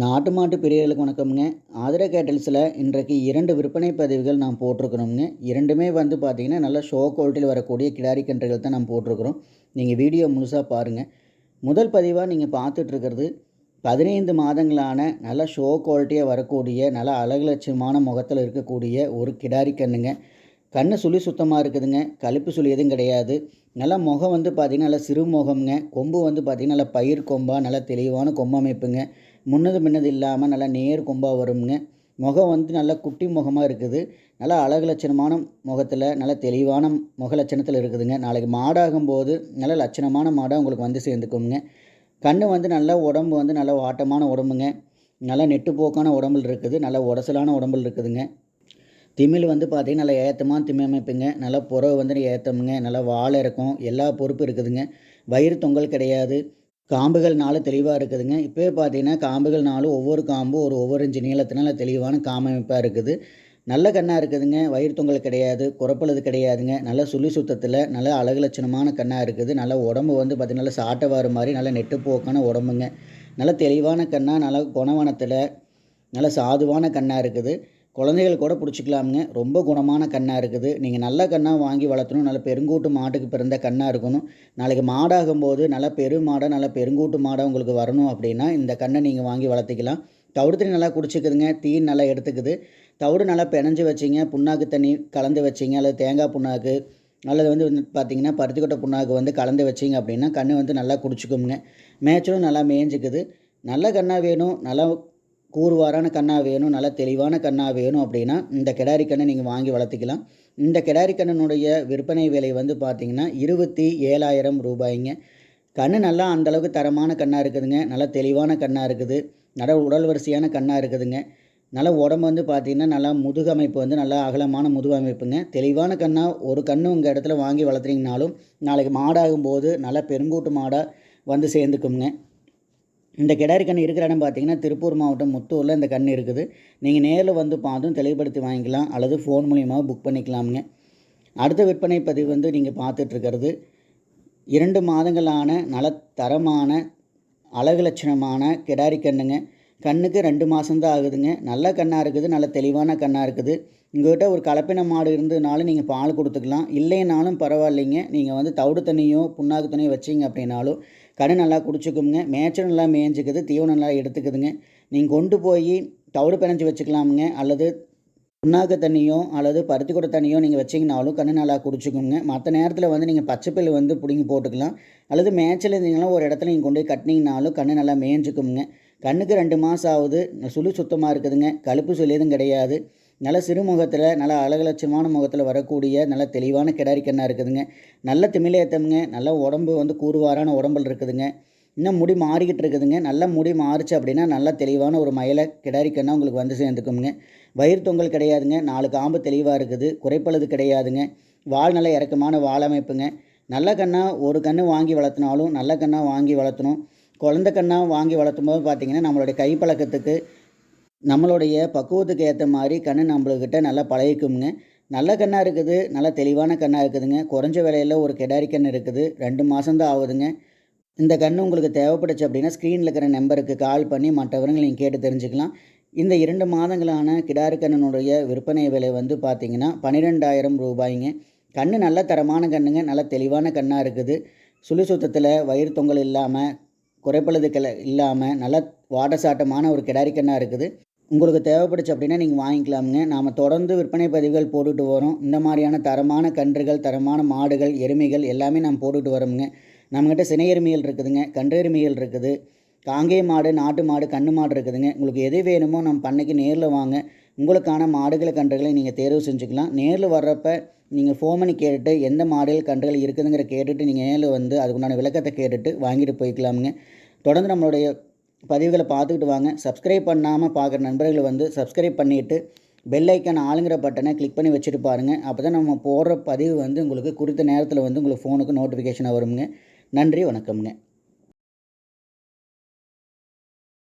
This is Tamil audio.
நாட்டு மாட்டு பிரியர்களுக்கு வணக்கம்ங்க. ஆதிரா கேட்டல்ஸில் இன்றைக்கு இரண்டு விற்பனை பதிவுகள் நான் போட்டிருக்கணுங்க இரண்டுமே வந்து பார்த்திங்கன்னா நல்ல ஷோ குவாலிட்டியில் வரக்கூடிய கிடாரி கன்றுகள் தான் நாம் போட்டிருக்கிறோம். நீங்கள் வீடியோ முழுசாக பாருங்கள் முதல் பதிவாக நீங்கள் பார்த்துட்ருக்கிறது பதினைந்து மாதங்களான நல்ல ஷோ குவாலிட்டியாக வரக்கூடிய நல்ல அழகு முகத்தில் இருக்கக்கூடிய ஒரு கிடாரி கண்ணுங்க. கண் சுழி சுத்தமாக இருக்குதுங்க. கழுப்பு சுழி எதுவும் கிடையாது. நல்லா முகம் வந்து பார்த்திங்கன்னா நல்லா சிறு முகம்ங்க கொம்பு வந்து பார்த்திங்கன்னா நல்லா பயிர் கொம்பாக நல்லா தெளிவான கொம்பு அமைப்புங்க. முன்னது முன்னது இல்லாமல் நல்லா நேர் கொம்பாக வரும்ங்க முகம் வந்து நல்லா குட்டி முகமாக இருக்குது. நல்லா அழகு லட்சணமான முகத்தில் நல்ல தெளிவான முக லட்சணத்தில் இருக்குதுங்க. நாளைக்கு மாடாகும் போது நல்ல லட்சணமான மாடாக உங்களுக்கு வந்து சேர்ந்துக்குங்க கண் வந்து நல்லா உடம்பு வந்து நல்ல வாட்டமான உடம்புங்க. நல்லா நெட்டுப்போக்கான உடம்புல இருக்குது. நல்ல உடசலான உடம்புல இருக்குதுங்க. திமிழ் வந்து பார்த்திங்கன்னா நல்லா ஏற்றமான திமி அமைப்புங்க. நல்லா புறவு வந்து ஏற்றமுங்க நல்லா வாழை இருக்கும். எல்லா பொறுப்பும் இருக்குதுங்க. வயிறு தொங்கல் கிடையாது. காம்புகள் நாலு தெளிவாக இருக்குதுங்க. இப்போயே பார்த்தீங்கன்னா காம்புகள் நாலு ஒவ்வொரு காம்பும் ஒரு ஒவ்வொரு இன்ச்சு நீளத்தினால தெளிவான காமமைப்பாக இருக்குது. நல்ல கண்ணாக இருக்குதுங்க. வயிறு தொங்கல் கிடையாது குறப்பழுது கிடையாதுங்க. நல்ல சுழி சுத்தத்தில் நல்ல அழகு லட்சணமான கண்ணாக இருக்குது. நல்ல உடம்பு வந்து பார்த்திங்கன்னா நல்ல சாட்டவாறு மாதிரி நல்ல நெட்டுப்போக்கான உடம்புங்க. நல்ல தெளிவான கண்ணாக நல்ல குணவனத்தில் நல்ல சாதுவான கண்ணாக இருக்குது. குழந்தைகள் கூட பிடிச்சிக்கலாமுங்க. ரொம்ப குணமான கண்ணாக இருக்குது. நீங்கள் நல்ல கண்ணாக வாங்கி வளர்த்தணும். நல்ல பெருங்கூட்டு மாட்டுக்கு பிறந்த கண்ணாக இருக்கணும். நாளைக்கு மாடாகும்போது நல்ல பெரு மாடாக நல்ல பெருங்கூட்டு மாடாக உங்களுக்கு வரணும் அப்படின்னா இந்த கண்ணை நீங்கள் வாங்கி வளர்த்திக்கலாம். தவிடு தண்ணி நல்லா குடிச்சிக்குதுங்க. தீ நல்லா எடுத்துக்குது. தவிடு நல்லா பிணைஞ்சு வச்சிங்க. புண்ணாக்கு தண்ணி கலந்து வச்சிங்க. அல்லது தேங்காய் புண்ணாக்கு அல்லது வந்து வந்து பார்த்திங்கன்னா பருத்திக்கொட்டை புண்ணாக்கு வந்து கலந்து வச்சிங்க அப்படின்னா கண் வந்து நல்லா குடிச்சிக்குங்க. மேய்ச்சலும் நல்லா மேய்ஞ்சிக்குது. நல்ல கண்ணாக வேணும். நல்லா கூறுவாரான கண்ணாக வேணும் நல்லா தெளிவான கண்ணாக வேணும் அப்படின்னா இந்த கிடாரி கண்ணை நீங்கள் வாங்கி வளர்த்திக்கலாம். இந்த கிடாரி கண்ணனுடைய விற்பனை விலை வந்து பார்த்திங்கன்னா இருபத்தி ஏழாயிரம் ரூபாய்ங்க. கண் நல்லா அந்தளவுக்கு தரமான கண்ணாக இருக்குதுங்க. நல்லா தெளிவான கண்ணாக இருக்குது. நல்ல உடல் வரிசையான கண்ணாக இருக்குதுங்க. நல்ல உடம்பு வந்து பார்த்திங்கன்னா நல்லா முதுகமைப்பு வந்து நல்லா அகலமான முதுகு அமைப்புங்க. தெளிவான கண்ணாக ஒரு கண்ணு உங்கள் இடத்துல வாங்கி வளர்த்துறீங்கனாலும் நாளைக்கு மாடாகும் போது நல்லா பெருங்கூட்டு மாடாக வந்து சேர்ந்துக்குங்க. இந்த கிடாரி கண் இருக்கிற இடம் பார்த்தீங்கன்னா திருப்பூர் மாவட்டம் முத்தூரில் இந்த கண் இருக்குது. நீங்கள் நேரில் வந்து பார்த்தும் தெளிவுபடுத்தி வாங்கிக்கலாம். அல்லது ஃபோன் மூலியமாக புக் பண்ணிக்கலாமுங்க. அடுத்த விற்பனை பதிவு வந்து நீங்கள் பார்த்துட்ருக்கிறது இரண்டு மாதங்களான நல தரமான அழகு லட்சணமான கிடாரி கண்ணுங்க. கண்ணுக்கு ரெண்டு மாதம்தான் ஆகுதுங்க. நல்ல கண்ணாக இருக்குது. நல்ல தெளிவான கண்ணாக இருக்குது. உங்கள்கிட்ட ஒரு கலப்பின மாடு இருந்ததுனாலும் நீங்கள் பால் கொடுத்துக்கலாம். இல்லைனாலும் பரவாயில்லைங்க. நீங்கள் வந்து தவிடு தண்ணியோ புண்ணாக்கு தண்ணியோ வச்சிங்க அப்படின்னாலும் கண் நல்லா குடிச்சிக்குங்க. மேய்ச்சல் நல்லா மேய்ஞ்சிக்குது. தீவனம் நல்லா எடுத்துக்குதுங்க. நீங்கள் கொண்டு போய் தவிடு பிணைஞ்சி வச்சுக்கலாமுங்க. அல்லது புண்ணாக்கு தண்ணியோ அல்லது பருத்தி கூட தண்ணியோ நீங்கள் வச்சிங்கனாலும் கண்ணு நல்லா குடிச்சிக்கோங்க. மற்ற நேரத்தில் வந்து நீங்கள் பச்சைப்பில் வந்து பிடிங்கி போட்டுக்கலாம். அல்லது மேய்ச்சல் இருந்தீங்கன்னா ஒரு இடத்துல நீங்கள் கொண்டு போய் கட்டினீங்கனாலும் கண்ணு நல்லா மேய்ஞ்சிக்குங்க. கண்ணுக்கு ரெண்டு மாதம் ஆகுது. சுழி சுத்தமாக இருக்குதுங்க. கழுப்பு சொல்லி எதுவும் கிடையாது. நல்ல சிறுமுகத்தில் நல்ல அழகலட்சமான முகத்தில் வரக்கூடிய நல்ல தெளிவான கிடாரி கண்ணாக இருக்குதுங்க. நல்ல திமிழேத்தமுங்க நல்ல உடம்பு வந்து கூறுவாரான உடம்புல இருக்குதுங்க. இன்னும் முடி மாறிக்கிட்டு இருக்குதுங்க. நல்ல முடி மாறிச்சு அப்படின்னா நல்ல தெளிவான ஒரு மயிலை கிடாரி உங்களுக்கு வந்து சேர்ந்துக்குங்க வயிறு தொங்கல் கிடையாதுங்க. நாலு காம்பு தெளிவாக இருக்குது. குறைப்பழுது கிடையாதுங்க. வால் நல்ல இறக்கமான வால் அமைப்புங்க நல்ல கண்ணாக ஒரு கன்று வாங்கி வளர்த்தினாலும் நல்ல கண்ணாக வாங்கி வளர்த்தணும். குழந்த கண்ணாக வாங்கி வளர்த்தும் போது பார்த்திங்கன்னா நம்மளுடைய கைப்பழக்கத்துக்கு நம்மளுடைய பக்குவத்துக்கு ஏற்ற மாதிரி கண் நம்மளுக்கிட்ட நல்லா பழகிக்குங்க நல்ல கண்ணாக இருக்குது நல்ல தெளிவான கண்ணாக இருக்குதுங்க. குறைஞ்ச விலையில் ஒரு கெடாரி கண் இருக்குது. ரெண்டு மாதம்தான் ஆகுதுங்க. இந்த கண் உங்களுக்கு தேவைப்பட்டுச்சு அப்படின்னா ஸ்க்ரீனில் இருக்கிற நம்பருக்கு கால் பண்ணி மற்றவர்கள் நீங்கள் கேட்டு தெரிஞ்சுக்கலாம். இந்த இரண்டு மாதங்களான கிடாரி கண்ணனுடைய விற்பனை விலை வந்து பார்த்திங்கன்னா பன்னிரெண்டாயிரம் ரூபாய்ங்க. கண் நல்ல தரமான கண்ணுங்க நல்ல தெளிவான கண்ணாக இருக்குது. சுழி சுத்தத்தில் வயிறு தொங்கல் இல்லாமல் குறைப்பழுதுக்கள் இல்லாமல் நல்ல வாடசாட்டமான ஒரு கிடாரி கண்ணாக இருக்குது. உங்களுக்கு தேவைப்படுச்சு அப்படின்னா நீங்கள் வாங்கிக்கலாமுங்க. நாம் தொடர்ந்து விற்பனை பதிவுகள் போட்டுட்டு வரோம். இந்த மாதிரியான தரமான கன்றுகள் தரமான மாடுகள் எருமைகள் எல்லாமே நாம் போட்டுட்டு வரோமுங்க. நம்மக்கிட்ட சினை எருமைகள் இருக்குதுங்க. கன்று எருமைகள் இருக்குது. காங்கேய மாடு நாட்டு மாடு கண்ணு மாடு இருக்குதுங்க. உங்களுக்கு எது வேணுமோ நம்ம பண்ணைக்கு நேரில் வாங்க. உங்களுக்கான மாடுகளை கன்றுகளை நீங்கள் தேர்வு செஞ்சுக்கலாம். நேரில் வர்றப்ப நீங்கள் ஃபோன் பண்ணி கேட்டுட்டு எந்த மாடுகள் கன்றுகள் இருக்குதுங்கிற கேட்டுட்டு நீங்கள் நேரில் வந்து அதுக்குண்டான விளக்கத்தை கேட்டுட்டு வாங்கிட்டு போய்க்கலாமுங்க. தொடர்ந்து நம்மளுடைய பதிவுகளை பார்த்துக்கிட்டு வாங்க. சப்ஸ்கிரைப் பண்ணாமல் பார்க்குற நண்பர்கள் வந்து சப்ஸ்கிரைப் பண்ணிவிட்டு பெல் ஐக்கான் ஆளுங்கிற பட்டனை கிளிக் பண்ணி வச்சுட்டு பாருங்கள் அப்போ தான் நம்ம போடுற பதிவு வந்து உங்களுக்கு குறித்த நேரத்தில் வந்து உங்களுக்கு ஃபோனுக்கு நோட்டிஃபிகேஷனாக வருங்க நன்றி வணக்கம்ங்க.